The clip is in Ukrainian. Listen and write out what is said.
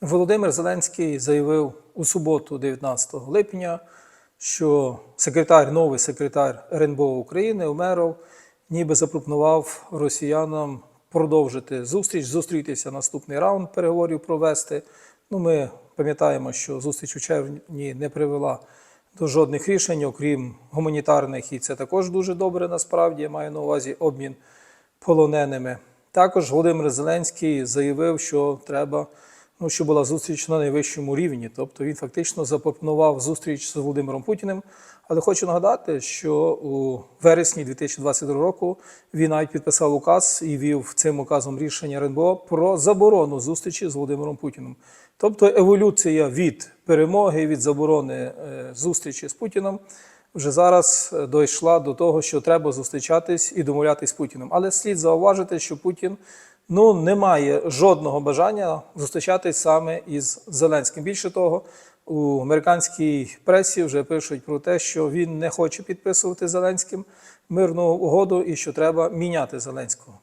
Володимир Зеленський заявив у суботу, 19 липня, що секретар, новий секретар РНБО України Умеров ніби запропонував росіянам продовжити зустріч, зустрітися наступний раунд переговорів провести. Ну, ми пам'ятаємо, що зустріч у червні не привела до жодних рішень, окрім гуманітарних, і це також дуже добре насправді. Я маю на увазі обмін полоненими. Також Володимир Зеленський заявив, що треба, ну, щоб була зустріч на найвищому рівні. Тобто він фактично запропонував зустріч з Володимиром Путіним. Але хочу нагадати, що у вересні 2022 року він навіть підписав указ і вів цим указом рішення РНБО про заборону зустрічі з Володимиром Путіним. Тобто еволюція від перемоги, від заборони е, зустрічі з Путіном вже зараз е, дійшла до того, що треба зустрічатись і домовлятись з Путіним. Але слід зауважити, що Путін ну, немає жодного бажання зустрічатись саме із Зеленським. Більше того, у американській пресі вже пишуть про те, що він не хоче підписувати Зеленським мирну угоду і що треба міняти Зеленського.